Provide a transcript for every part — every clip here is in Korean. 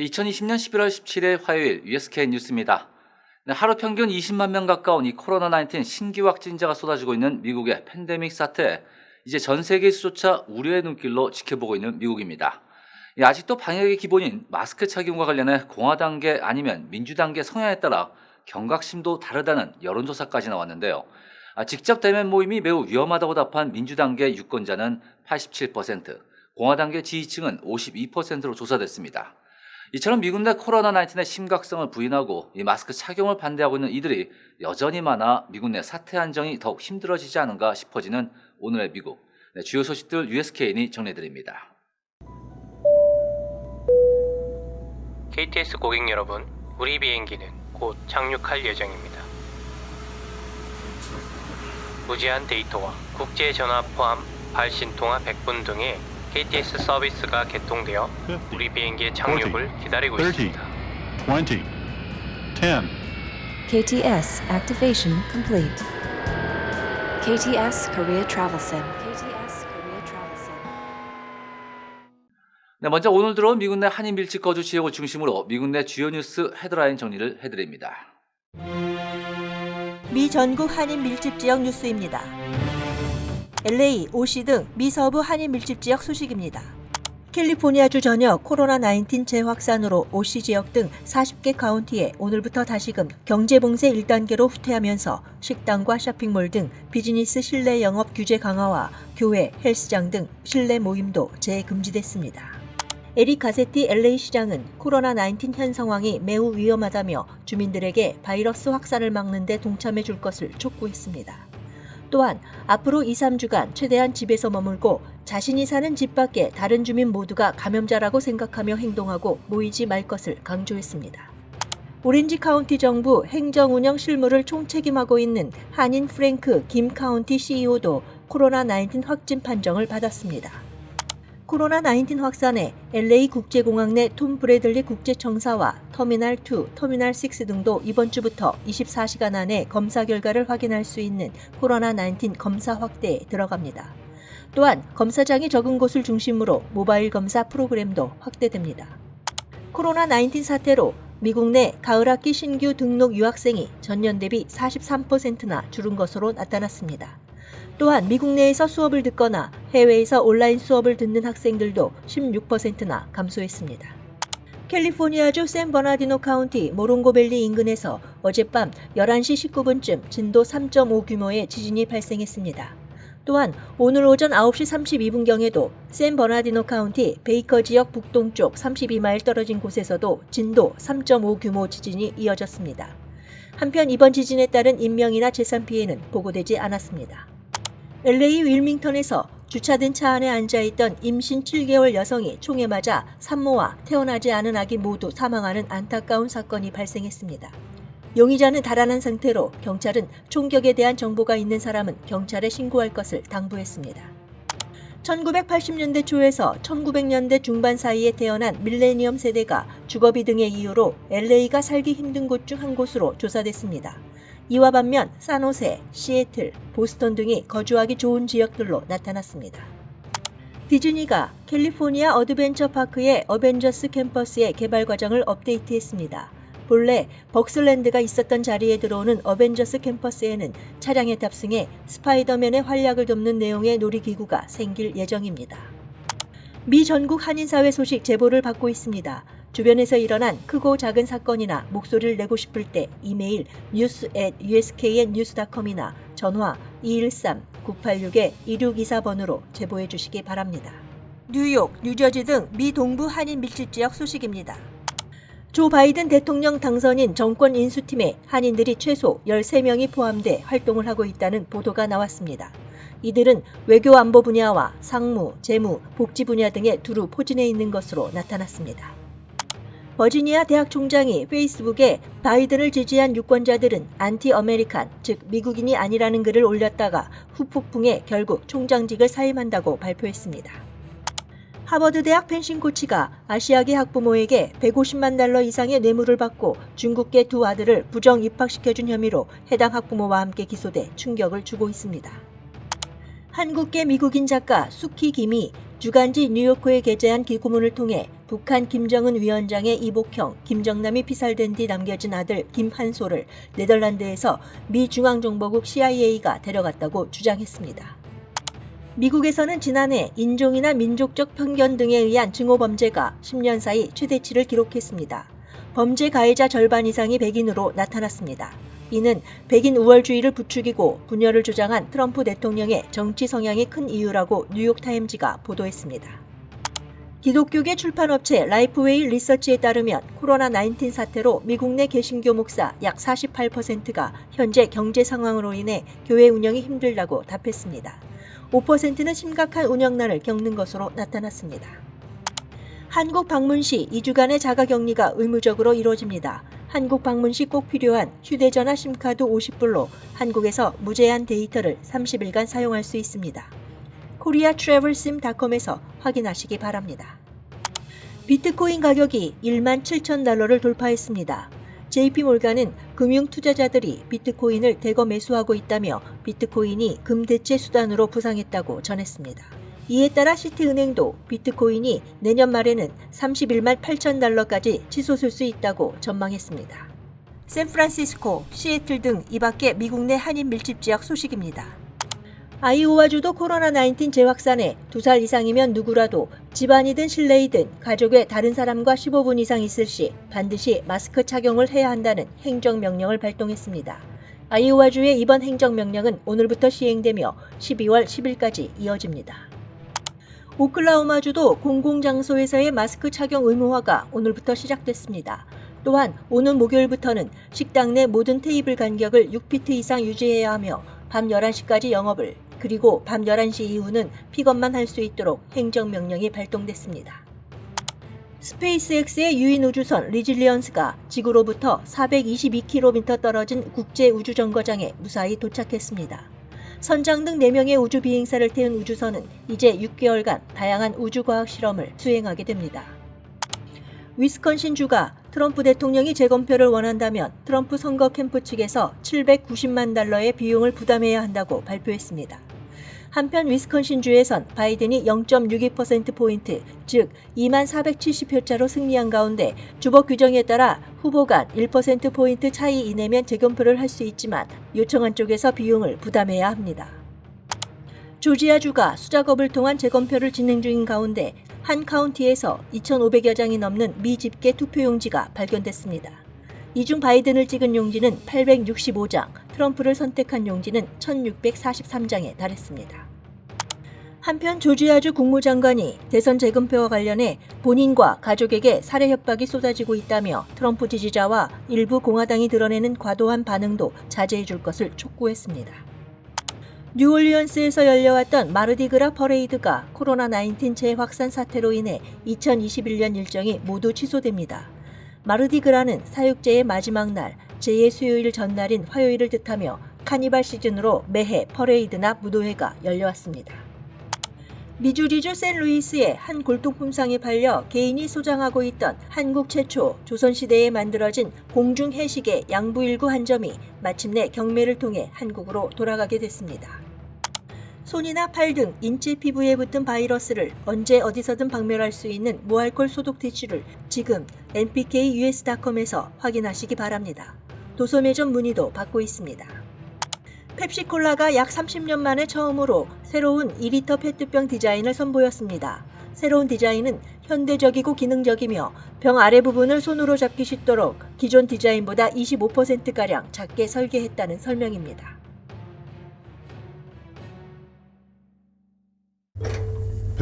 2020년 11월 17일 화요일 USK 뉴스입니다. 네, 하루 평균 20만 명 가까운 이 코로나19 신규 확진자가 쏟아지고 있는 미국의 팬데믹 사태, 이제 전 세계에서조차 우려의 눈길로 지켜보고 있는 미국입니다. 이 아직도 방역의 기본인 마스크 착용과 관련해 공화당계 아니면 민주당계 성향에 따라 경각심도 다르다는 여론조사까지 나왔는데요. 아, 직접 대면 모임이 매우 위험하다고 답한 민주당계 유권자는 87%, 공화당계 지지층은 52%로 조사됐습니다. 이처럼 미국 내 코로나 19의 심각성을 부인하고 이 마스크 착용을 반대하고 있는 이들이 여전히 많아 미국 내 사태 안정이 더욱 힘들어지지 않은가 싶어지는 오늘의 미국. 네, 주요 소식들 USKN이 정리해드립니다. KTX 고객 여러분, 우리 비행기는 곧 착륙할 예정입니다. 무제한 데이터와 국제 전화 포함 발신 통화 100분 등의 KTX 서비스가 개통되어 우리 비행기의 착륙을 기다리고 30, 있습니다. 20, 10, KTS activation complete. KTS Korea Travel Sim. KTS Korea Travel Sim. 네, 먼저 오늘 들어온 미국 내 한인 밀집 거주 지역을 중심으로 미국 내 주요 뉴스 헤드라인 정리를 해드립니다. 미 전국 한인 밀집 지역 뉴스입니다. LA, OC 등 미 서부 한인 밀집 지역 소식입니다. 캘리포니아주 전역 코로나19 재확산으로 OC 지역 등 40개 카운티에 오늘부터 다시금 경제봉쇄 1단계로 후퇴하면서 식당과 쇼핑몰 등 비즈니스 실내 영업 규제 강화와 교회, 헬스장 등 실내 모임도 재금지됐습니다. 에릭 가세티 LA 시장은 코로나19 현 상황이 매우 위험하다며 주민들에게 바이러스 확산을 막는 데 동참해 줄 것을 촉구했습니다. 또한 앞으로 2, 3주간 최대한 집에서 머물고 자신이 사는 집 밖에 다른 주민 모두가 감염자라고 생각하며 행동하고 모이지 말 것을 강조했습니다. 오렌지 카운티 정부 행정 운영 실무를 총책임하고 있는 한인 프랭크 김 카운티 CEO도 코로나19 확진 판정을 받았습니다. 코로나19 확산에 LA 국제공항 내 톰 브래들리 국제청사와 터미널 2, 터미널 6 등도 이번 주부터 24시간 안에 검사 결과를 확인할 수 있는 코로나19 검사 확대에 들어갑니다. 또한 검사장이 적은 곳을 중심으로 모바일 검사 프로그램도 확대됩니다. 코로나19 사태로 미국 내 가을 학기 신규 등록 유학생이 전년 대비 43%나 줄은 것으로 나타났습니다. 또한 미국 내에서 수업을 듣거나 해외에서 온라인 수업을 듣는 학생들도 16%나 감소했습니다. 캘리포니아주 샌버나디노 카운티 모롱고밸리 인근에서 어젯밤 11시 19분쯤 진도 3.5 규모의 지진이 발생했습니다. 또한 오늘 오전 9시 32분경에도 샌버나디노 카운티 베이커 지역 북동쪽 32마일 떨어진 곳에서도 진도 3.5 규모 지진이 이어졌습니다. 한편 이번 지진에 따른 인명이나 재산 피해는 보고되지 않았습니다. LA 윌밍턴에서 주차된 차 안에 앉아있던 임신 7개월 여성이 총에 맞아 산모와 태어나지 않은 아기 모두 사망하는 안타까운 사건이 발생했습니다. 용의자는 달아난 상태로 경찰은 총격에 대한 정보가 있는 사람은 경찰에 신고할 것을 당부했습니다. 1980년대 초에서 1900년대 중반 사이에 태어난 밀레니엄 세대가 주거비 등의 이유로 LA가 살기 힘든 곳 중 한 곳으로 조사됐습니다. 이와 반면 사노세, 시애틀, 보스턴 등이 거주하기 좋은 지역들로 나타났습니다. 디즈니가 캘리포니아 어드벤처 파크의 어벤져스 캠퍼스의 개발 과정을 업데이트했습니다. 본래 벅슬랜드가 있었던 자리에 들어오는 어벤져스 캠퍼스에는 차량에 탑승해 스파이더맨의 활약을 돕는 내용의 놀이기구가 생길 예정입니다. 미 전국 한인사회 소식 제보를 받고 있습니다. 주변에서 일어난 크고 작은 사건이나 목소리를 내고 싶을 때 이메일 news at usknnews.com이나 전화 213-986-2624번으로 제보해 주시기 바랍니다. 뉴욕, 뉴저지 등 미 동부 한인 밀집 지역 소식입니다. 조 바이든 대통령 당선인 정권 인수팀에 한인들이 최소 13명이 포함돼 활동을 하고 있다는 보도가 나왔습니다. 이들은 외교 안보 분야와 상무, 재무, 복지 분야 등에 두루 포진해 있는 것으로 나타났습니다. 버지니아 대학 총장이 페이스북에 바이든을 지지한 유권자들은 안티 아메리칸, 즉 미국인이 아니라는 글을 올렸다가 후폭풍에 결국 총장직을 사임한다고 발표했습니다. 하버드 대학 펜싱 코치가 아시아계 학부모에게 150만 달러 이상의 뇌물을 받고 중국계 두 아들을 부정 입학시켜준 혐의로 해당 학부모와 함께 기소돼 충격을 주고 있습니다. 한국계 미국인 작가 수키 김이 주간지 뉴요커에 게재한 기고문을 통해 북한 김정은 위원장의 이복형 김정남이 피살된 뒤 남겨진 아들 김한소를 네덜란드에서 미 중앙정보국 CIA가 데려갔다고 주장했습니다. 미국에서는 지난해 인종이나 민족적 편견 등에 의한 증오 범죄가 10년 사이 최대치를 기록했습니다. 범죄 가해자 절반 이상이 백인으로 나타났습니다. 이는 백인 우월주의를 부추기고 분열을 주장한 트럼프 대통령의 정치 성향이 큰 이유라고 뉴욕타임즈가 보도했습니다. 기독교계 출판업체 라이프웨이 리서치에 따르면 코로나19 사태로 미국 내 개신교 목사 약 48%가 현재 경제 상황으로 인해 교회 운영이 힘들다고 답했습니다. 5%는 심각한 운영난을 겪는 것으로 나타났습니다. 한국 방문 시 2주간의 자가 격리가 의무적으로 이루어집니다. 한국 방문 시 꼭 필요한 휴대전화 심카드 50불로 한국에서 무제한 데이터를 30일간 사용할 수 있습니다. 코리아 트래블심닷컴에서 확인하시기 바랍니다. 비트코인 가격이 1만 7천 달러를 돌파했습니다. JP몰간은 금융 투자자들이 비트코인을 대거 매수하고 있다며 비트코인이 금 대체 수단으로 부상했다고 전했습니다. 이에 따라 시티은행도 비트코인이 내년 말에는 31만 8천 달러까지 치솟을 수 있다고 전망했습니다. 샌프란시스코, 시애틀 등 이 밖의 미국 내 한인 밀집 지역 소식입니다. 아이오와주도 코로나19 재확산에 두 살 이상이면 누구라도 집안이든 실내이든 가족의 다른 사람과 15분 이상 있을 시 반드시 마스크 착용을 해야 한다는 행정명령을 발동했습니다. 아이오와주의 이번 행정명령은 오늘부터 시행되며 12월 10일까지 이어집니다. 오클라호마주도 공공장소에서의 마스크 착용 의무화가 오늘부터 시작됐습니다. 또한 오는 목요일부터는 식당 내 모든 테이블 간격을 6피트 이상 유지해야 하며 밤 11시까지 영업을 그리고 밤 11시 이후는 픽업만 할 수 있도록 행정명령이 발동됐습니다. 스페이스X의 유인 우주선 리질리언스가 지구로부터 422km 떨어진 국제 우주정거장에 무사히 도착했습니다. 선장 등 4명의 우주 비행사를 태운 우주선은 이제 6개월간 다양한 우주과학 실험을 수행하게 됩니다. 위스컨신 주가 트럼프 대통령이 재검표를 원한다면 트럼프 선거 캠프 측에서 790만 달러의 비용을 부담해야 한다고 발표했습니다. 한편 위스컨신 주에선 바이든이 0.62%포인트, 즉 2만 470표차로 승리한 가운데 주법 규정에 따라 후보 간 1%포인트 차이 이내면 재검표를 할 수 있지만 요청한 쪽에서 비용을 부담해야 합니다. 조지아주가 수작업을 통한 재검표를 진행 중인 가운데 한 카운티에서 2,500여 장이 넘는 미집계 투표용지가 발견됐습니다. 이중 바이든을 찍은 용지는 865장, 트럼프를 선택한 용지는 1,643장에 달했습니다. 한편 조지아주 국무장관이 대선 재검표와 관련해 본인과 가족에게 살해 협박이 쏟아지고 있다며 트럼프 지지자와 일부 공화당이 드러내는 과도한 반응도 자제해 줄 것을 촉구했습니다. 뉴올리언스에서 열려왔던 마르디그라 퍼레이드가 코로나19 재확산 사태로 인해 2021년 일정이 모두 취소됩니다. 마르디그라는 사육제의 마지막 날, 제의 수요일 전날인 화요일을 뜻하며 카니발 시즌으로 매해 퍼레이드나 무도회가 열려왔습니다. 미주리주 샌루이스의 한 골동품상에 팔려 개인이 소장하고 있던 한국 최초 조선시대에 만들어진 공중 해식의 양부 일구 한 점이 마침내 경매를 통해 한국으로 돌아가게 됐습니다. 손이나 팔 등 인체 피부에 붙은 바이러스를 언제 어디서든 박멸할 수 있는 무알콜 소독 티슈를 지금 npkus.com에서 확인하시기 바랍니다. 도소매점 문의도 받고 있습니다. 펩시콜라가 약 30년 만에 처음으로 새로운 2리터 페트병 디자인을 선보였습니다. 새로운 디자인은 현대적이고 기능적이며 병 아래 부분을 손으로 잡기 쉽도록 기존 디자인보다 25%가량 작게 설계했다는 설명입니다.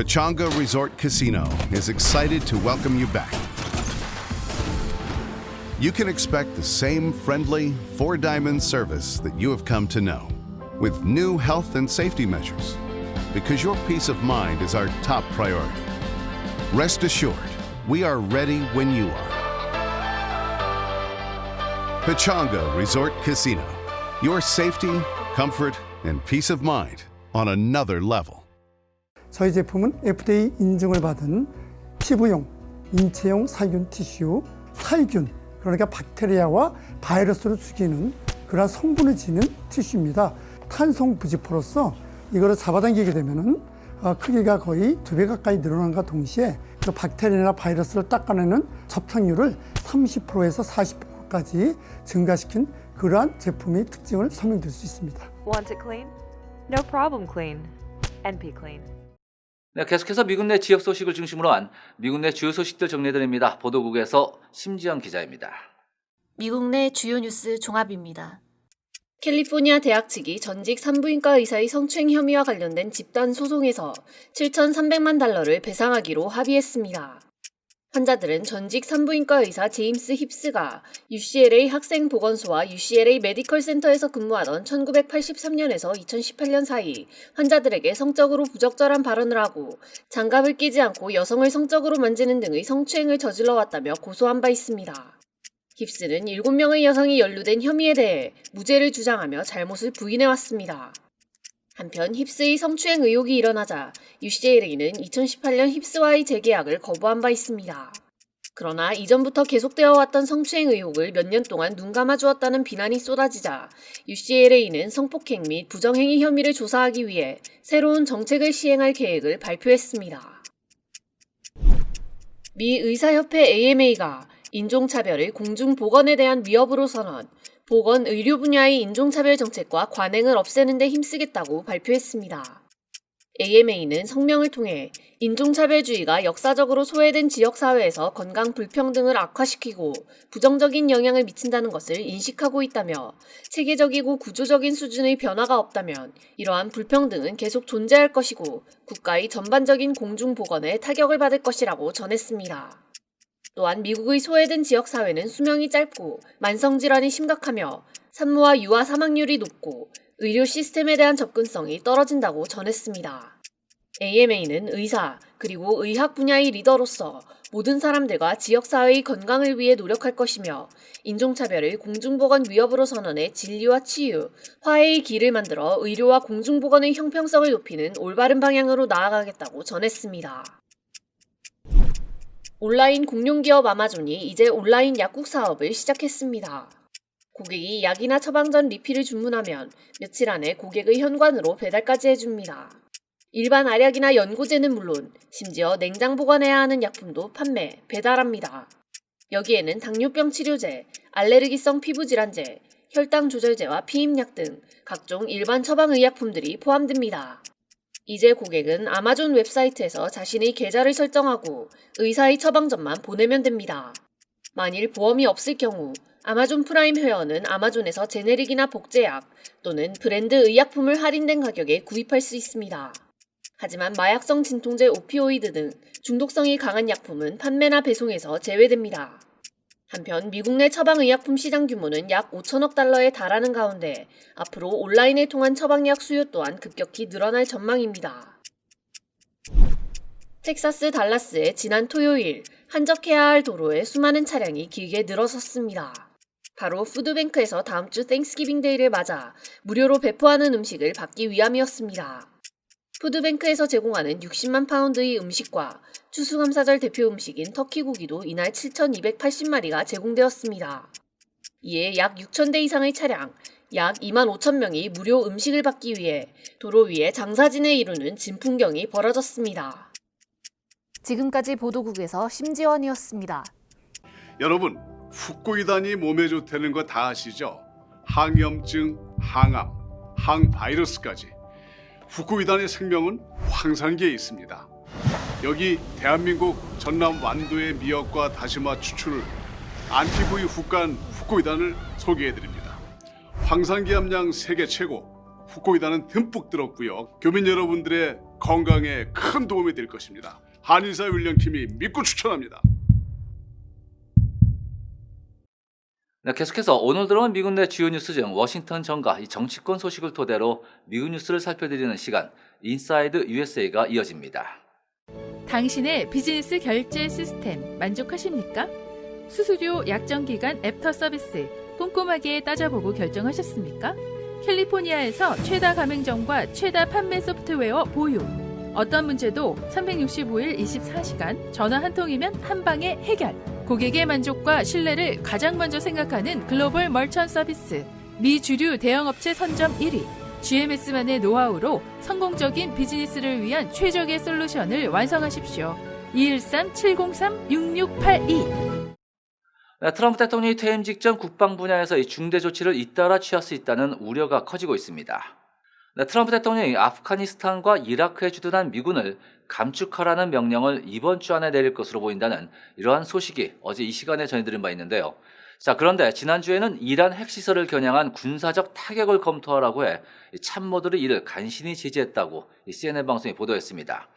Pachanga Resort Casino is excited to welcome you back. You can expect the same friendly, four diamond service that you have come to know, with new health and safety measures, because your peace of mind is our top priority. Rest assured, we are ready when you are. Pachanga Resort Casino, your safety, comfort, and peace of mind on another level. 저희 제품은 FDA 인증을 받은 피부용, 인체용 살균 티슈, 살균, 그러니까 박테리아와 바이러스를 죽이는 그러한 성분을 지닌 티슈입니다. 탄성 부지포로서 이거를 잡아당기게 되면은 어, 크기가 거의 두 배 가까이 늘어난과 동시에 그 박테리아나 바이러스를 닦아내는 접착률을 30%에서 40%까지 증가시킨 그러한 제품의 특징을 설명드릴 수 있습니다. Want it clean? No problem clean. NP clean. 네, 계속해서 미국 내 지역 소식을 중심으로 한 미국 내 주요 소식들 정리해드립니다. 보도국에서 심지영 기자입니다. 미국 내 주요 뉴스 종합입니다. 캘리포니아 대학 측이 전직 산부인과 의사의 성추행 혐의와 관련된 집단 소송에서 7,300만 달러를 배상하기로 합의했습니다. 환자들은 전직 산부인과 의사 제임스 힙스가 UCLA 학생보건소와 UCLA 메디컬 센터에서 근무하던 1983년에서 2018년 사이 환자들에게 성적으로 부적절한 발언을 하고 장갑을 끼지 않고 여성을 성적으로 만지는 등의 성추행을 저질러 왔다며 고소한 바 있습니다. 깁스는 7명의 여성이 연루된 혐의에 대해 무죄를 주장하며 잘못을 부인해 왔습니다. 한편 힙스의 성추행 의혹이 일어나자 UCLA는 2018년 힙스와의 재계약을 거부한 바 있습니다. 그러나 이전부터 계속되어 왔던 성추행 의혹을 몇 년 동안 눈 감아주었다는 비난이 쏟아지자 UCLA는 성폭행 및 부정행위 혐의를 조사하기 위해 새로운 정책을 시행할 계획을 발표했습니다. 미 의사협회 AMA가 인종차별을 공중보건에 대한 위협으로 선언, 보건 의료 분야의 인종차별 정책과 관행을 없애는 데 힘쓰겠다고 발표했습니다. AMA는 성명을 통해 인종차별주의가 역사적으로 소외된 지역사회에서 건강 불평등을 악화시키고 부정적인 영향을 미친다는 것을 인식하고 있다며 체계적이고 구조적인 수준의 변화가 없다면 이러한 불평등은 계속 존재할 것이고 국가의 전반적인 공중보건에 타격을 받을 것이라고 전했습니다. 또한 미국의 소외된 지역 사회는 수명이 짧고 만성 질환이 심각하며 산모와 유아 사망률이 높고 의료 시스템에 대한 접근성이 떨어진다고 전했습니다. AMA는 의사 그리고 의학 분야의 리더로서 모든 사람들과 지역사회의 건강을 위해 노력할 것이며 인종차별을 공중보건 위협으로 선언해 진리와 치유, 화해의 길을 만들어 의료와 공중보건의 형평성을 높이는 올바른 방향으로 나아가겠다고 전했습니다. 온라인 공룡기업 아마존이 이제 온라인 약국 사업을 시작했습니다. 고객이 약이나 처방 전 리필을 주문하면 며칠 안에 고객의 현관으로 배달까지 해줍니다. 일반 알약이나 연고제는 물론 심지어 냉장 보관해야 하는 약품도 판매, 배달합니다. 여기에는 당뇨병 치료제, 알레르기성 피부 질환제, 혈당 조절제와 피임약 등 각종 일반 처방 의약품들이 포함됩니다. 이제 고객은 아마존 웹사이트에서 자신의 계좌를 설정하고 의사의 처방전만 보내면 됩니다. 만일 보험이 없을 경우 아마존 프라임 회원은 아마존에서 제네릭이나 복제약 또는 브랜드 의약품을 할인된 가격에 구입할 수 있습니다. 하지만 마약성 진통제 오피오이드 등 중독성이 강한 약품은 판매나 배송에서 제외됩니다. 한편 미국 내 처방의약품 시장 규모는 약 5천억 달러에 달하는 가운데 앞으로 온라인을 통한 처방약 수요 또한 급격히 늘어날 전망입니다. 텍사스 달라스의 지난 토요일 한적해야 할 도로에 수많은 차량이 길게 늘어섰습니다. 바로 푸드뱅크에서 다음 주 땡스기빙 데이를 맞아 무료로 배포하는 음식을 받기 위함이었습니다. 푸드뱅크에서 제공하는 60만 파운드의 음식과 추수감사절 대표 음식인 터키 고기도 이날 7,280마리가 제공되었습니다. 이에 약 6,000대 이상의 차량, 약 2만 5천 명이 무료 음식을 받기 위해 도로 위에 장사진을 이루는 진풍경이 벌어졌습니다. 지금까지 보도국에서 심지원이었습니다. 여러분, 훅고이단이 몸에 좋다는 거 다 아시죠? 항염증, 항암, 항바이러스까지. 훅고이단의 생명은 황산기에 있습니다. 여기 대한민국 전남 완도의 미역과 다시마 추출 안티부이 훅간 훅고이단을 소개해드립니다. 황산기 함량 세계 최고, 훅고이단은 듬뿍 들었고요. 교민 여러분들의 건강에 큰 도움이 될 것입니다. 한의사 훈련팀이 믿고 추천합니다. 네, 계속해서 오늘 들어온 미국 내 주요 뉴스 중 워싱턴 정가 이 정치권 소식을 토대로 미국 뉴스를 살펴드리는 시간 인사이드 USA가 이어집니다. 당신의 비즈니스 결제 시스템 만족하십니까? 수수료 약정 기간 애프터 서비스 꼼꼼하게 따져보고 결정하셨습니까? 캘리포니아에서 최다 가맹점과 최다 판매 소프트웨어 보유. 어떤 문제도 365일 24시간 전화 한 통이면 한 방에 해결. 고객의 만족과 신뢰를 가장 먼저 생각하는 글로벌 멀천 서비스. 미 주류 대형업체 선점 1위. GMS만의 노하우로 성공적인 비즈니스를 위한 최적의 솔루션을 완성하십시오. 213-703-6682 네, 트럼프 대통령이 퇴임 직전 국방 분야에서 이 중대 조치를 잇따라 취할 수 있다는 우려가 커지고 있습니다. 네, 트럼프 대통령이 아프가니스탄과 이라크에 주둔한 미군을 감축하라는 명령을 이번 주 안에 내릴 것으로 보인다는 이러한 소식이 어제 이 시간에 전해드린 바 있는데요. 자, 그런데 지난주에는 이란 핵시설을 겨냥한 군사적 타격을 검토하라고 해 참모들이 이를 간신히 제지했다고 이 CNN 방송이 보도했습니다.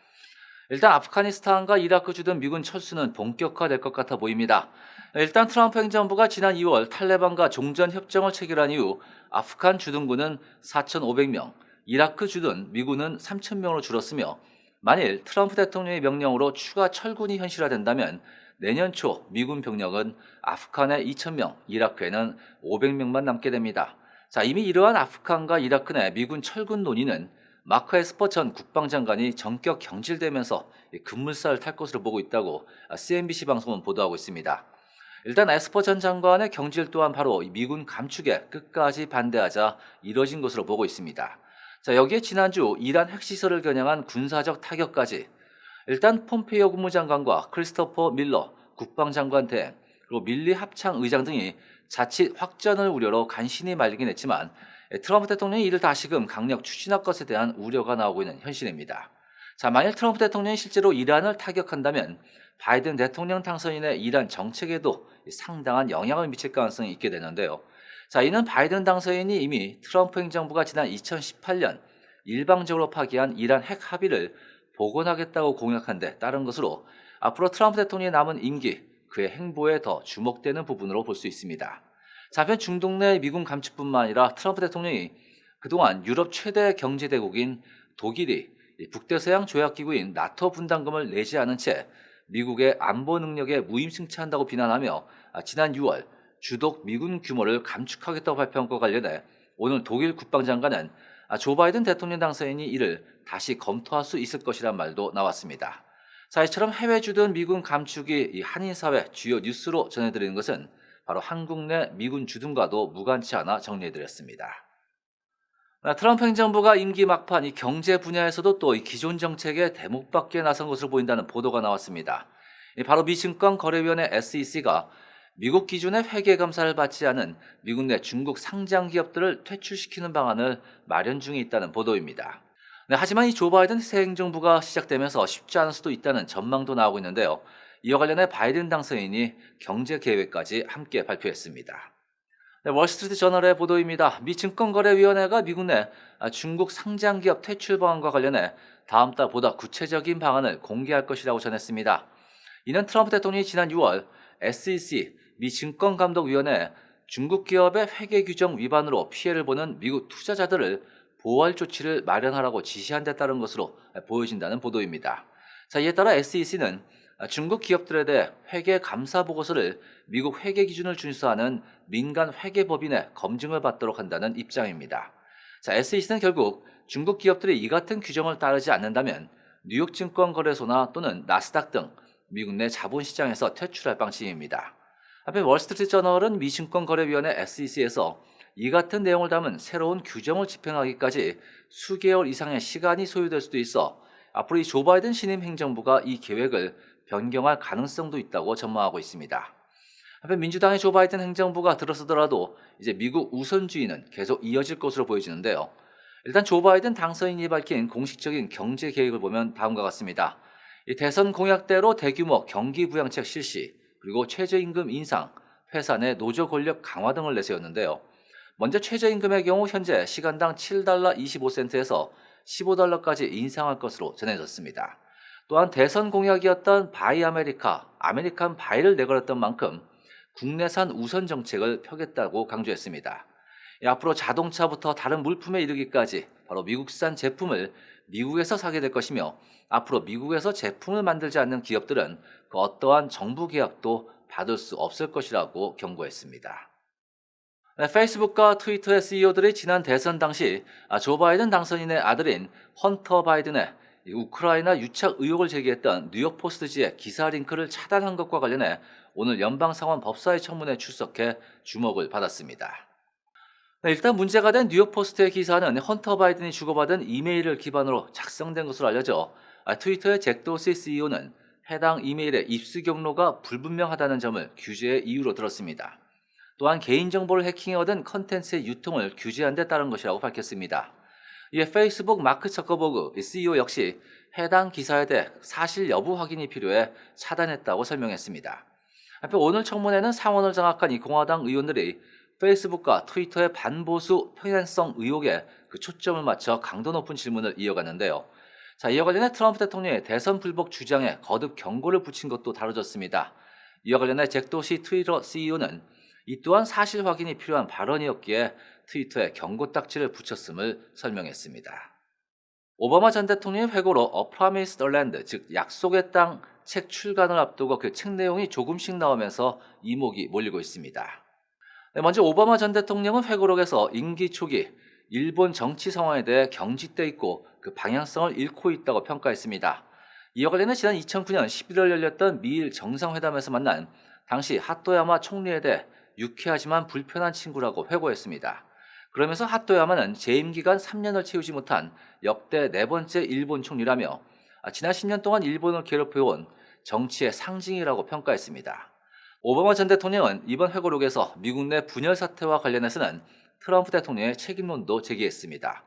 일단 아프가니스탄과 이라크 주둔 미군 철수는 본격화될 것 같아 보입니다. 일단 트럼프 행정부가 지난 2월 탈레반과 종전 협정을 체결한 이후 아프간 주둔군은 4,500명, 이라크 주둔 미군은 3,000명으로 줄었으며 만일 트럼프 대통령의 명령으로 추가 철군이 현실화된다면 내년 초 미군 병력은 아프간에 2,000명, 이라크에는 500명만 남게 됩니다. 자, 이미 이러한 아프간과 이라크 내 미군 철군 논의는 마크 에스퍼 전 국방장관이 전격 경질되면서 급물살을 탈 것으로 보고 있다고 CNBC 방송은 보도하고 있습니다. 일단 에스퍼 전 장관의 경질 또한 바로 미군 감축에 끝까지 반대하자 이뤄진 것으로 보고 있습니다. 자, 여기에 지난주 이란 핵시설을 겨냥한 군사적 타격까지 일단 폼페이오 국무장관과 크리스토퍼 밀러 국방장관 대행 그리고 밀리 합창 의장 등이 자칫 확전을 우려로 간신히 말리긴 했지만 트럼프 대통령이 이를 다시금 강력 추진할 것에 대한 우려가 나오고 있는 현실입니다. 자, 만일 트럼프 대통령이 실제로 이란을 타격한다면 바이든 대통령 당선인의 이란 정책에도 상당한 영향을 미칠 가능성이 있게 되는데요. 자, 이는 바이든 당선인이 이미 트럼프 행정부가 지난 2018년 일방적으로 파기한 이란 핵 합의를 복원하겠다고 공약한 데 따른 것으로 앞으로 트럼프 대통령의 남은 임기, 그의 행보에 더 주목되는 부분으로 볼 수 있습니다. 자, 한편 중동 내 미군 감축뿐만 아니라 트럼프 대통령이 그동안 유럽 최대 경제대국인 독일이 북대서양 조약기구인 나토 분담금을 내지 않은 채 미국의 안보 능력에 무임승차한다고 비난하며 아, 지난 6월 주독 미군 규모를 감축하겠다고 발표한 것과 관련해 오늘 독일 국방장관은 아, 조 바이든 대통령 당선인이 이를 다시 검토할 수 있을 것이란 말도 나왔습니다. 자, 이처럼 해외 주둔 미군 감축이 이 한인 사회 주요 뉴스로 전해드리는 것은 바로 한국 내 미군 주둔과도 무관치 않아 정리해드렸습니다. 아, 트럼프 행정부가 임기 막판 이 경제 분야에서도 또 이 기존 정책에 대목받기에 나선 것으로 보인다는 보도가 나왔습니다. 이 바로 미 증권 거래위원회 SEC가 미국 기준의 회계 감사를 받지 않은 미국 내 중국 상장 기업들을 퇴출시키는 방안을 마련 중에 있다는 보도입니다. 네, 하지만 이 조 바이든 새 행정부가 시작되면서 쉽지 않을 수도 있다는 전망도 나오고 있는데요. 이와 관련해 바이든 당선인이 경제 계획까지 함께 발표했습니다. 네, 월스트리트 저널의 보도입니다. 미 증권거래위원회가 미국 내 중국 상장 기업 퇴출 방안과 관련해 다음 달 보다 구체적인 방안을 공개할 것이라고 전했습니다. 이는 트럼프 대통령이 지난 6월 SEC 미 증권감독위원회 중국 기업의 회계 규정 위반으로 피해를 보는 미국 투자자들을 보호할 조치를 마련하라고 지시한 데 따른 것으로 보여진다는 보도입니다. 자, 이에 따라 SEC는 중국 기업들에 대해 회계 감사 보고서를 미국 회계 기준을 준수하는 민간 회계법인의 검증을 받도록 한다는 입장입니다. 자, SEC는 결국 중국 기업들이 이 같은 규정을 따르지 않는다면 뉴욕 증권거래소나 또는 나스닥 등 미국 내 자본시장에서 퇴출할 방침입니다. 한편 월스트리트 저널은 미 증권거래위원회 SEC에서 이 같은 내용을 담은 새로운 규정을 집행하기까지 수개월 이상의 시간이 소요될 수도 있어 앞으로 이 조 바이든 신임 행정부가 이 계획을 변경할 가능성도 있다고 전망하고 있습니다. 한편 민주당의 조 바이든 행정부가 들어서더라도 이제 미국 우선주의는 계속 이어질 것으로 보여지는데요. 일단 조 바이든 당선인이 밝힌 공식적인 경제 계획을 보면 다음과 같습니다. 이 대선 공약대로 대규모 경기 부양책 실시, 그리고 최저임금 인상, 회사 내 노조 권력 강화 등을 내세웠는데요. 먼저 최저임금의 경우 현재 시간당 7달러 25센트에서 15달러까지 인상할 것으로 전해졌습니다. 또한 대선 공약이었던 바이 아메리카, 아메리칸 바이를 내걸었던 만큼 국내산 우선 정책을 펴겠다고 강조했습니다. 앞으로 자동차부터 다른 물품에 이르기까지 바로 미국산 제품을 미국에서 사게 될 것이며 앞으로 미국에서 제품을 만들지 않는 기업들은 그 어떠한 정부 계약도 받을 수 없을 것이라고 경고했습니다. 네, 페이스북과 트위터의 CEO들이 지난 대선 당시 아, 조 바이든 당선인의 아들인 헌터 바이든의 우크라이나 유착 의혹을 제기했던 뉴욕 포스트지의 기사 링크를 차단한 것과 관련해 오늘 연방상원 법사위 청문회에 출석해 주목을 받았습니다. 네, 일단 문제가 된 뉴욕포스트의 기사는 헌터 바이든이 주고받은 이메일을 기반으로 작성된 것으로 알려져 아, 트위터의 잭 도시 CEO는 해당 이메일의 입수 경로가 불분명하다는 점을 규제의 이유로 들었습니다. 또한 개인정보를 해킹해 얻은 컨텐츠의 유통을 규제한 데 따른 것이라고 밝혔습니다. 이에 페이스북 마크 저커버그 CEO 역시 해당 기사에 대해 사실 여부 확인이 필요해 차단했다고 설명했습니다. 한편 오늘 청문회는 상원을 장악한 이 공화당 의원들이 페이스북과 트위터의 반보수 편향성 의혹에 그 초점을 맞춰 강도 높은 질문을 이어갔는데요. 자, 이와 관련해 트럼프 대통령의 대선 불복 주장에 거듭 경고를 붙인 것도 다뤄졌습니다. 이와 관련해 잭도시 트위터 CEO는 이 또한 사실 확인이 필요한 발언이었기에 트위터에 경고 딱지를 붙였음을 설명했습니다. 오바마 전 대통령의 회고로 A Promised Land, 즉 약속의 땅 책 출간을 앞두고 그 책 내용이 조금씩 나오면서 이목이 몰리고 있습니다. 네, 먼저 오바마 전 대통령은 회고록에서 임기 초기 일본 정치 상황에 대해 경직돼 있고 그 방향성을 잃고 있다고 평가했습니다. 이와 관련해 지난 2009년 11월 열렸던 미일 정상회담에서 만난 당시 하토야마 총리에 대해 유쾌하지만 불편한 친구라고 회고했습니다. 그러면서 하토야마는 재임 기간 3년을 채우지 못한 역대 네 번째 일본 총리라며 아, 지난 10년 동안 일본을 괴롭혀온 정치의 상징이라고 평가했습니다. 오바마 전 대통령은 이번 회고록에서 미국 내 분열 사태와 관련해서는 트럼프 대통령의 책임론도 제기했습니다.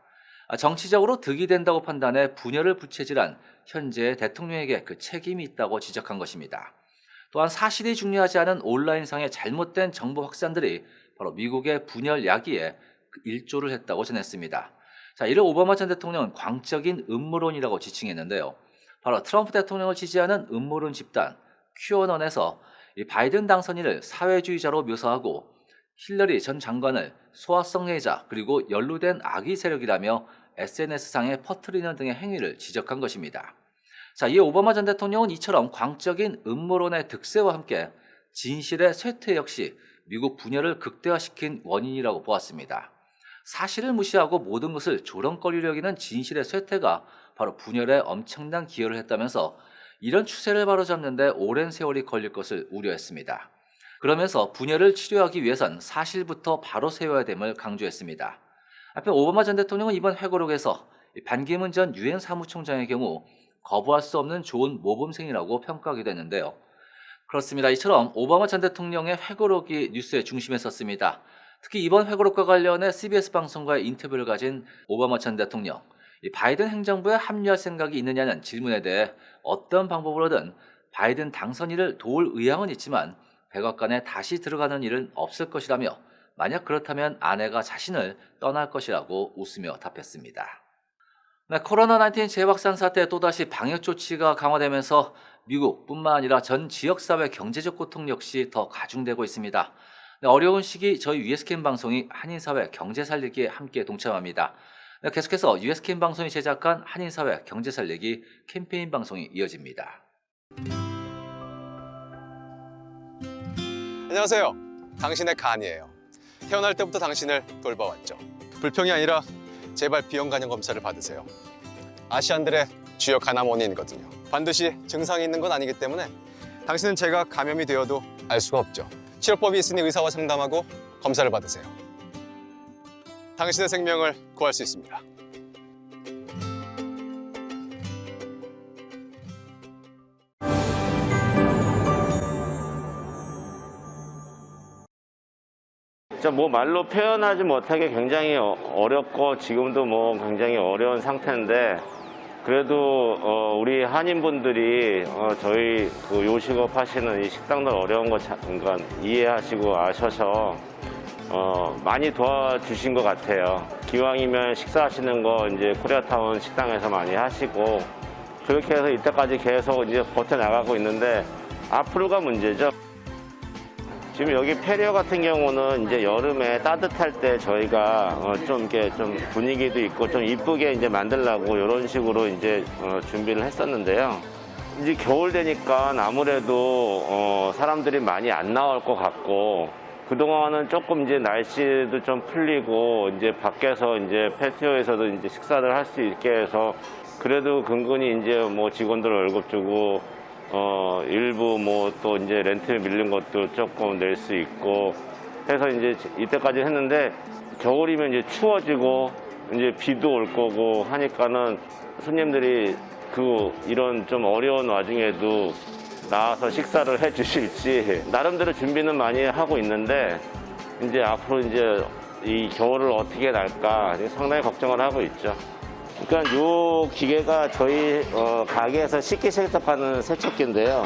아, 정치적으로 득이 된다고 판단해 분열을 부채질한 현재 대통령에게 그 책임이 있다고 지적한 것입니다. 또한 사실이 중요하지 않은 온라인상의 잘못된 정보 확산들이 바로 미국의 분열 야기에 그 일조를 했다고 전했습니다. 자, 이를 오바마 전 대통령은 광적인 음모론이라고 지칭했는데요. 바로 트럼프 대통령을 지지하는 음모론 집단 큐어넌에서 이 바이든 당선인을 사회주의자로 묘사하고 힐러리 전 장관을 소아성애자 그리고 연루된 악의 세력이라며 SNS상에 퍼뜨리는 등의 행위를 지적한 것입니다. 자, 이에 오바마 전 대통령은 이처럼 광적인 음모론의 득세와 함께 진실의 쇠퇴 역시 미국 분열을 극대화시킨 원인이라고 보았습니다. 사실을 무시하고 모든 것을 조롱거리려 여기는 진실의 쇠퇴가 바로 분열에 엄청난 기여를 했다면서 이런 추세를 바로잡는데 오랜 세월이 걸릴 것을 우려했습니다. 그러면서 분열을 치료하기 위해선 사실부터 바로 세워야 됨을 강조했습니다. 앞에 오바마 전 대통령은 이번 회고록에서 반기문 전 유엔 사무총장의 경우 거부할 수 없는 좋은 모범생이라고 평가하기도 했는데요. 그렇습니다. 이처럼 오바마 전 대통령의 회고록이 뉴스의 중심에 섰습니다. 특히 이번 회고록과 관련해 CBS 방송과의 인터뷰를 가진 오바마 전 대통령, 이 바이든 행정부에 합류할 생각이 있느냐는 질문에 대해 어떤 방법으로든 바이든 당선인을 도울 의향은 있지만 백악관에 다시 들어가는 일은 없을 것이라며 만약 그렇다면 아내가 자신을 떠날 것이라고 웃으며 답했습니다. 네, 코로나19 재확산 사태 또다시 방역 조치가 강화되면서 미국뿐만 아니라 전 지역사회 경제적 고통 역시 더 가중되고 있습니다. 네, 어려운 시기 저희 US캠 방송이 한인사회 경제 살리기에 함께 동참합니다. 네, 계속해서 US캠 방송이 제작한 한인사회 경제 살리기 캠페인 방송이 이어집니다. 안녕하세요. 당신의 간이에요. 태어날 때부터 당신을 돌봐왔죠. 불평이 아니라 제발 비형 간염 검사를 받으세요. 아시안들의 주요 간암 원인이거든요. 반드시 증상이 있는 건 아니기 때문에 당신은 제가 감염이 되어도 알 수가 없죠. 치료법이 있으니 의사와 상담하고 검사를 받으세요. 당신의 생명을 구할 수 있습니다. 뭐 말로 표현하지 못하게 굉장히 어- 어렵고 지금도 뭐 굉장히 어려운 상태인데 그래도 어, 우리 한인분들이 어, 저희 그 요식업 하시는 이 식당들 어려운 거 자- 그러니까 이해하시고 아셔서 어, 많이 도와주신 것 같아요. 기왕이면 식사하시는 거 이제 코리아타운 식당에서 많이 하시고 그렇게 해서 이때까지 계속 이제 버텨나가고 있는데 앞으로가 문제죠. 지금 여기 페리어 같은 경우는 이제 여름에 따뜻할 때 저희가 어, 좀 이렇게 좀 분위기도 있고 좀 이쁘게 이제 만들려고 이런 식으로 이제 어, 준비를 했었는데요. 이제 겨울 되니까 아무래도 어, 사람들이 많이 안 나올 것 같고 그동안은 조금 이제 날씨도 좀 풀리고 이제 밖에서 이제 패티오에서도 이제 식사를 할 수 있게 해서 그래도 근근히 이제 뭐 직원들 월급 주고 어, 일부 뭐 또 이제 렌트 밀린 것도 조금 낼 수 있고 해서 이제 이때까지 했는데 겨울이면 이제 추워지고 이제 비도 올 거고 하니까는 손님들이 그 이런 좀 어려운 와중에도 나와서 식사를 해 주실지 나름대로 준비는 많이 하고 있는데 이제 앞으로 이제 이 겨울을 어떻게 날까 상당히 걱정을 하고 있죠. 그러니까 요 기계가 저희 어, 가게에서 식기 세척하는 세척기인데요.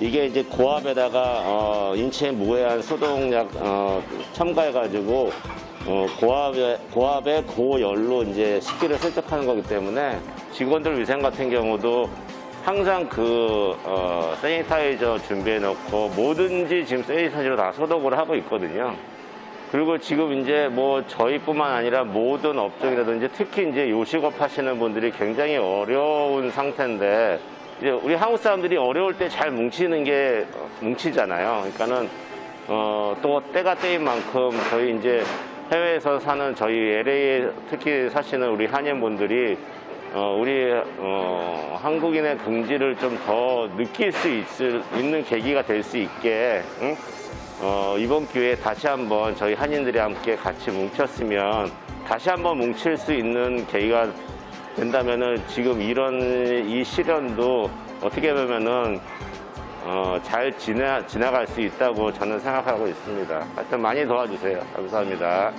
이게 이제 고압에다가 어, 인체에 무해한 소독약 어, 첨가해가지고 어, 고압에 고압에 고열로 이제 식기를 세척하는 거기 때문에 직원들 위생 같은 경우도 항상 그 어, 세니타이저 준비해 놓고 뭐든지 지금 세니타이저로 다 소독을 하고 있거든요. 그리고 지금 이제 뭐 저희뿐만 아니라 모든 업종이라든지 특히 이제 요식업 하시는 분들이 굉장히 어려운 상태인데 이제 우리 한국 사람들이 어려울 때 잘 뭉치는 게 어, 뭉치잖아요. 그러니까는 어, 또 때가 때인 만큼 저희 이제 해외에서 사는 저희 LA에 특히 사시는 우리 한인분들이 어, 우리 어, 한국인의 긍지를 좀 더 느낄 수 있을, 있는 계기가 될 수 있게 응? 어, 이번 기회에 다시 한번 저희 한인들이 함께 같이 뭉쳤으면 다시 한번 뭉칠 수 있는 계기가 된다면은 지금 이런 이 시련도 어떻게 보면은 어, 잘 지나, 지나갈 수 있다고 저는 생각하고 있습니다. 하여튼 많이 도와주세요. 감사합니다.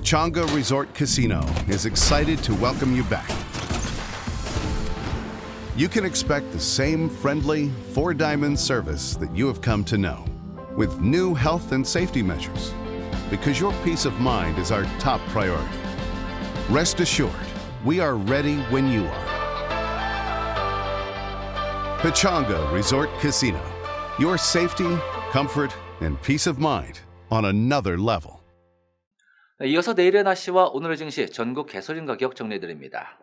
Pachanga Resort Casino is excited to welcome you back. You can expect the same friendly, four diamond service that you have come to know, with new health and safety measures, because your peace of mind is our top priority. Rest assured, we are ready when you are. Pachanga Resort Casino, your safety, comfort, and peace of mind on another level. 네, 이어서 내일의 날씨와 오늘의 증시 전국 개소린 가격 정리해드립니다.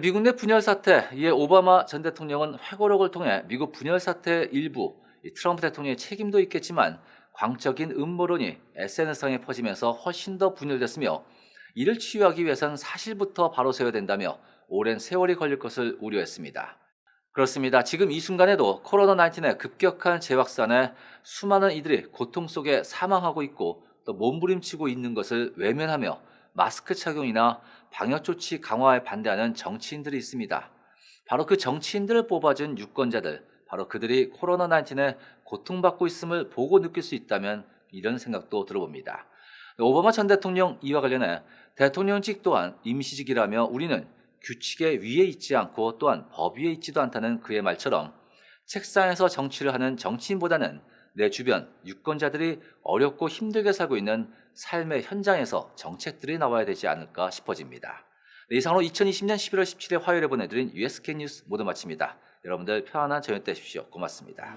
미국 내 분열 사태, 이에 오바마 전 대통령은 회고록을 통해 미국 분열 사태의 일부, 이 트럼프 대통령의 책임도 있겠지만 광적인 음모론이 SNS상에 퍼지면서 훨씬 더 분열됐으며 이를 치유하기 위해선 사실부터 바로 세워야 된다며 오랜 세월이 걸릴 것을 우려했습니다. 그렇습니다. 지금 이 순간에도 코로나19의 급격한 재확산에 수많은 이들이 고통 속에 사망하고 있고 또 몸부림치고 있는 것을 외면하며 마스크 착용이나 방역 조치 강화에 반대하는 정치인들이 있습니다. 바로 그 정치인들을 뽑아준 유권자들, 바로 그들이 코로나19에 고통받고 있음을 보고 느낄 수 있다면 이런 생각도 들어봅니다. 오바마 전 대통령 이와 관련해 대통령직 또한 임시직이라며 우리는 규칙의 위에 있지 않고 또한 법 위에 있지도 않다는 그의 말처럼 책상에서 정치를 하는 정치인보다는 내 주변 유권자들이 어렵고 힘들게 살고 있는 삶의 현장에서 정책들이 나와야 되지 않을까 싶어집니다. 네, 이상으로 2020년 11월 17일 화요일에 보내드린 USK 뉴스 모두 마칩니다. 여러분들 편안한 저녁 되십시오. 고맙습니다.